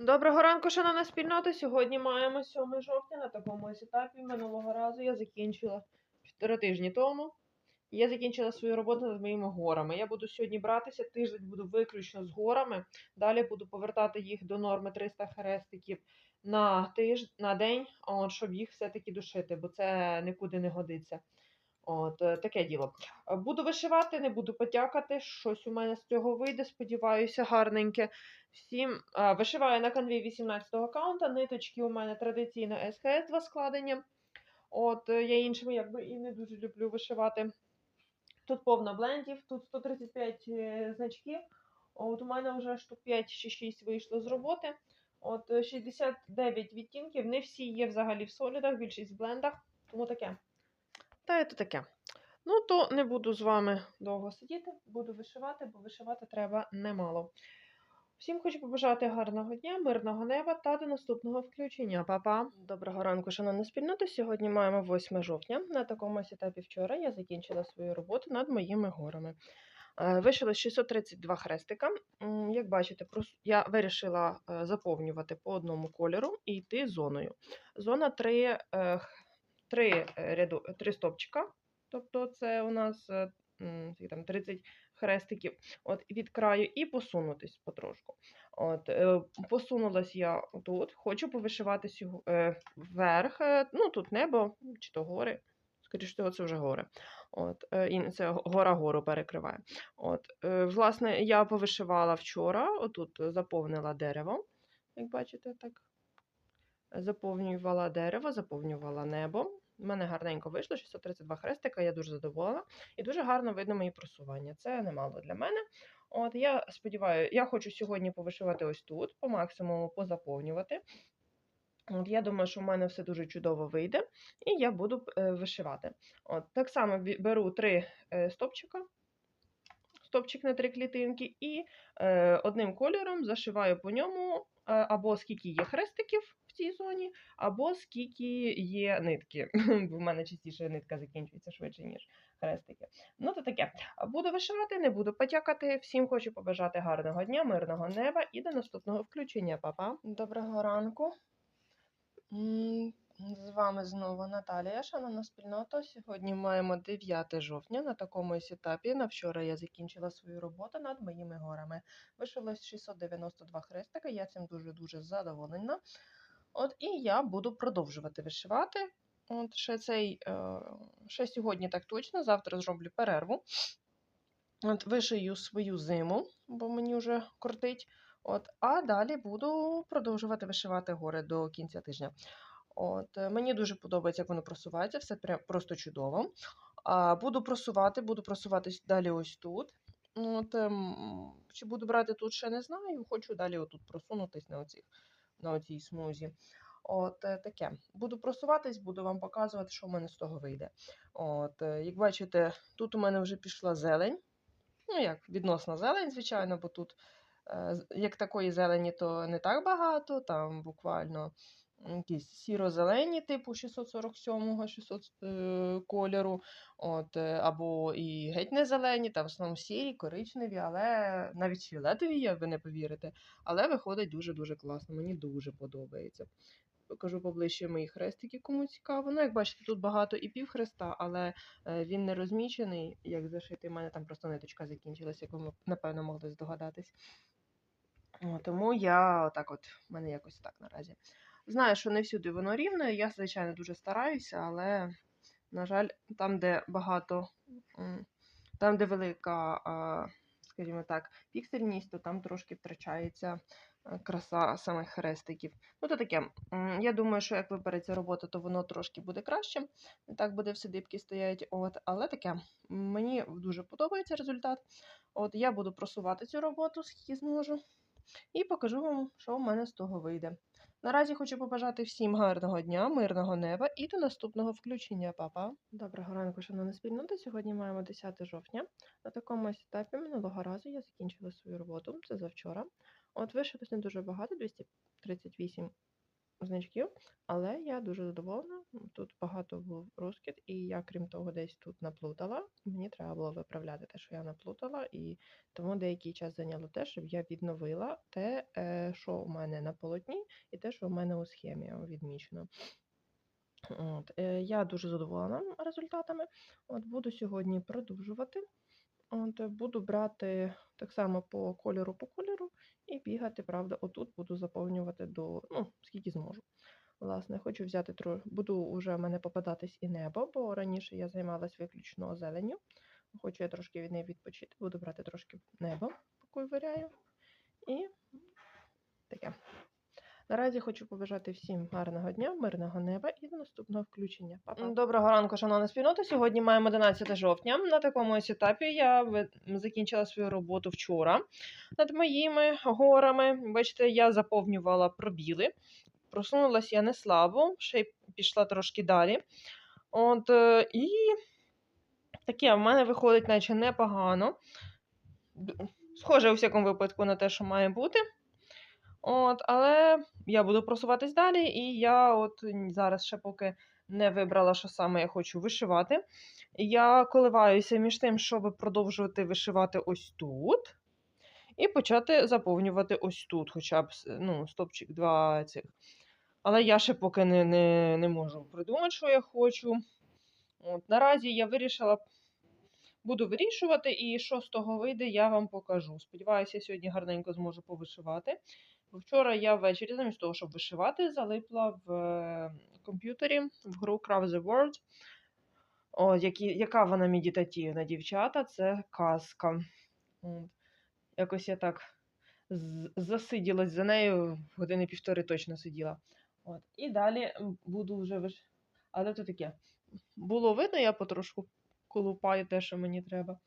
Доброго ранку, шановна спільнота. Сьогодні маємо 7 жовтня на такому ось етапі. Минулого разу я закінчила півтора тижні тому. Я закінчила свою роботу над моїми горами. Я буду сьогодні братися, тиждень буду виключно з горами. Далі буду повертати їх до норми 300 хрестиків на тиж... на день, от, щоб їх все-таки душити, бо це нікуди не годиться. От е, таке діло. Е, Буду вишивати, не буду потякати. Щось у мене з цього вийде, сподіваюся, гарненьке. Всім а, вишиваю на канві 18-го аккаунта. Ниточки у мене традиційно СКС 2 складення. От е, я іншими якби і не дуже люблю вишивати. Тут повно блендів, тут 135 е, значків. От у мене вже штук 5 чи 6 вийшло з роботи. От е, 69 відтінків. Не всі є взагалі в солідах, більшість в блендах. Тому таке. Та це таке. Ну, то не буду з вами довго сидіти, буду вишивати, бо вишивати треба немало. Всім хочу побажати гарного дня, мирного неба та до наступного включення. Па-па! Доброго ранку, шановна спільнота. Сьогодні маємо 8 жовтня. На такому етапі вчора я закінчила свою роботу над моїми горами. Е, Вишила 632 хрестика. Як бачите, я вирішила е, заповнювати по одному кольору і йти зоною. Зона 3, 3, ряду, 3 стопчика, тобто це у нас е, там 30 хрестиків от, від краю і посунутись потрошку. От, е, посунулась я тут, хочу повишивати сього- е, вверх, е, ну тут небо чи то гори. Скоріше всього, це вже гори. От, е, і це гора гору перекриває. От, е, власне, я повишивала вчора, отут заповнила дерево, як бачите, так. Заповнювала дерево, заповнювала небо. У мене гарненько вийшло 632 хрестика, я дуже задоволена. І дуже гарно видно мої просування. Це немало для мене. От я сподіваюся, я хочу сьогодні повишивати ось тут, по максимуму позаповнювати. От, я думаю, що в мене все дуже чудово вийде, і я буду е, вишивати. От, так само беру три е, стопчика, стопчик на три клітинки, і е, одним кольором зашиваю по ньому або скільки є хрестиків цій зоні, або скільки є нитки. Бо в мене частіше нитка закінчується швидше, ніж хрестики. Ну, то таке. Буду вишивати, не буду потякати. Всім хочу побажати гарного дня, мирного неба і до наступного включення. Па-па. Доброго ранку. З вами знову Наталія, шановна спільнота. Сьогодні маємо 9 жовтня. На такому етапі. На вчора я закінчила свою роботу над моїми горами. Вишилось 692 хрестика. Я цим дуже-дуже задоволена. От і я буду продовжувати вишивати. От ще цей, е, ще сьогодні так точно, завтра зроблю перерву. От вишию свою зиму, бо мені вже кортить. От, а далі буду продовжувати вишивати гори до кінця тижня. От, е, мені дуже подобається, як воно просувається, все прям просто чудово. А, буду просувати, буду просуватись далі ось тут. От, ем, чи буду брати тут, ще не знаю. Хочу далі отут просунутись на, оцих, на оцій смузі. От е, таке. Буду просуватись, буду вам показувати, що в мене з того вийде. От, е, як бачите, тут у мене вже пішла зелень. Ну, як відносна зелень, звичайно, бо тут е, як такої зелені, то не так багато, там буквально якісь сіро-зелені, типу 647-го 600 е, кольору, от, е, або і геть не зелені, там в основному сірі, коричневі, але навіть фіолетові є, ви не повірите. Але виходить дуже-дуже класно, мені дуже подобається. Покажу поближче мої хрестики, кому цікаво. Ну, як бачите, тут багато і півхреста, але е, він не розмічений, як зашитий. У мене там просто ниточка закінчилась, як ви, напевно, могли здогадатись. Тому я отак от, в мене якось так наразі. Знаю, що не всюди воно рівне, я, звичайно, дуже стараюся, але, на жаль, там, де багато, там, де велика, скажімо так, піксельність, то там трошки втрачається краса самих хрестиків. Ну, то таке. Я думаю, що як вибереться робота, то воно трошки буде краще. Так буде все дибки стоять. От, але таке. Мені дуже подобається результат. От я буду просувати цю роботу, скільки зможу, і покажу вам, що в мене з того вийде. Наразі хочу побажати всім гарного дня, мирного неба і до наступного включення, Па-па. Доброго ранку, шановна спільнота. Сьогодні маємо 10 жовтня. На такому ось етапі минулого разу я закінчила свою роботу, це завчора. От вишилось не дуже багато, 238 значків, але я дуже задоволена. Тут багато був розкид, і я, крім того, десь тут наплутала. Мені треба було виправляти те, що я наплутала, і тому деякий час зайняло те, щоб я відновила те, е, що у мене на полотні, і те, що у мене у схемі відмічено. От, е, я дуже задоволена результатами. От, буду сьогодні продовжувати. От, буду брати так само по кольору по кольору і бігати, правда, отут буду заповнювати до, ну, скільки зможу. Власне, хочу взяти тро... буду вже в мене попадатись і небо, бо раніше я займалась виключно зеленню. Хочу я трошки від неї відпочити, буду брати трошки небо, поки виряю. І таке. Наразі хочу побажати всім гарного дня, мирного неба і до наступного включення. Па-па. Доброго ранку, шановна спільнота. Сьогодні маємо 11 жовтня. На такому ось етапі я закінчила свою роботу вчора над моїми горами. Бачите, я заповнювала пробіли. Просунулася я не слабо, ще й пішла трошки далі. От, е, і таке в мене виходить, наче непогано. Схоже, у всякому випадку, на те, що має бути. От, але я буду просуватись далі, і я от зараз ще поки не вибрала, що саме я хочу вишивати. Я коливаюся між тим, щоб продовжувати вишивати ось тут, і почати заповнювати ось тут, хоча б ну, стопчик два цих. Але я ще поки не, не, не можу придумати, що я хочу. От, наразі я вирішила, буду вирішувати, і що з того вийде, я вам покажу. Сподіваюся, сьогодні гарненько зможу повишивати. Вчора я ввечері, замість того, щоб вишивати, залипла в е, комп'ютері в гру Craft the World. О, які, яка вона медитативна, дівчата, це казка. Якось я так засиділась за нею, години півтори точно сиділа. От. І далі буду вже виш... Але то таке. Було видно, я потрошку колупаю те, що мені треба.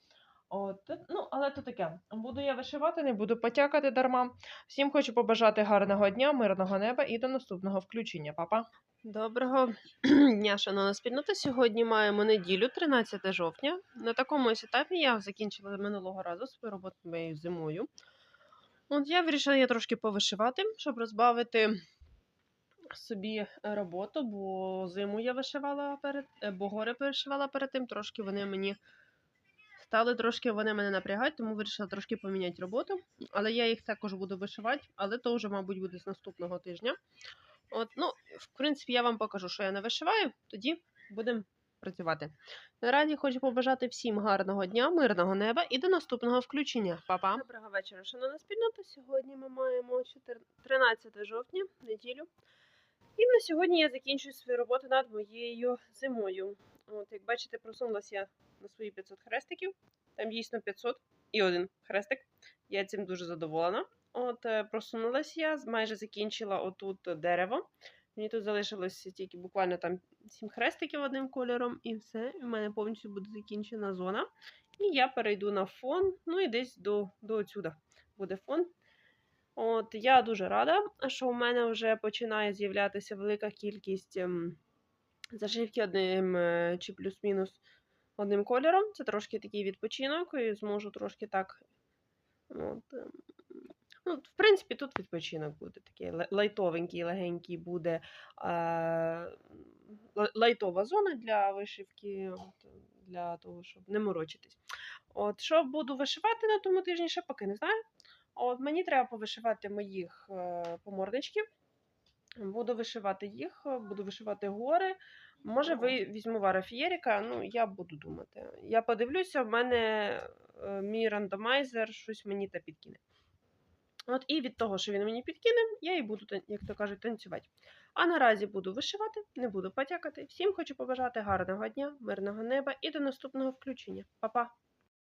От, ну, але то таке. Буду я вишивати, не буду потякати дарма. Всім хочу побажати гарного дня, мирного неба і до наступного включення. Па-па! Доброго дня, шановна спільнота. Сьогодні маємо неділю, 13 жовтня. На такому ось етапі я закінчила минулого разу свою роботу моєю зимою. От я вирішила я трошки повишивати, щоб розбавити собі роботу, бо зиму я вишивала перед, е, бо гори перешивала перед тим, трошки вони мені стали трошки вони мене напрягають, тому вирішила трошки поміняти роботу. Але я їх також буду вишивати, але то вже, мабуть, буде з наступного тижня. От, ну, в принципі, я вам покажу, що я не вишиваю, тоді будемо працювати. Наразі хочу побажати всім гарного дня, мирного неба і до наступного включення. Па-па! Доброго вечора, шановна спільнота. Сьогодні ми маємо 13 жовтня, неділю. І на сьогодні я закінчую свою роботу над моєю зимою. От, як бачите, просунулася я на свої 500 хрестиків. Там дійсно 500 і один хрестик. Я цим дуже задоволена. От, е, просунулася я, майже закінчила отут дерево. Мені тут залишилося тільки буквально там 7 хрестиків одним кольором, і все. В мене повністю буде закінчена зона. І я перейду на фон, ну і десь до, до отсюда буде фон. От, я дуже рада, що у мене вже починає з'являтися велика кількість ем, зашивки одним е, чи плюс-мінус одним кольором. Це трошки такий відпочинок, і зможу трошки так. От, ем, ну, в принципі, тут відпочинок буде такий лай- лайтовенький, легенький буде е, лайтова зона для вишивки, от, для того, щоб не морочитись. От, що буду вишивати на тому тижні, ще поки не знаю. От мені треба повишивати моїх е, поморничків. Буду вишивати їх, е, буду вишивати гори. Може, ви візьму варафієріка, ну я буду думати. Я подивлюся, в мене е, мій рандомайзер щось мені та підкине. От і від того, що він мені підкине, я і буду, як то кажуть, танцювати. А наразі буду вишивати, не буду потякати. Всім хочу побажати гарного дня, мирного неба і до наступного включення. Па-па!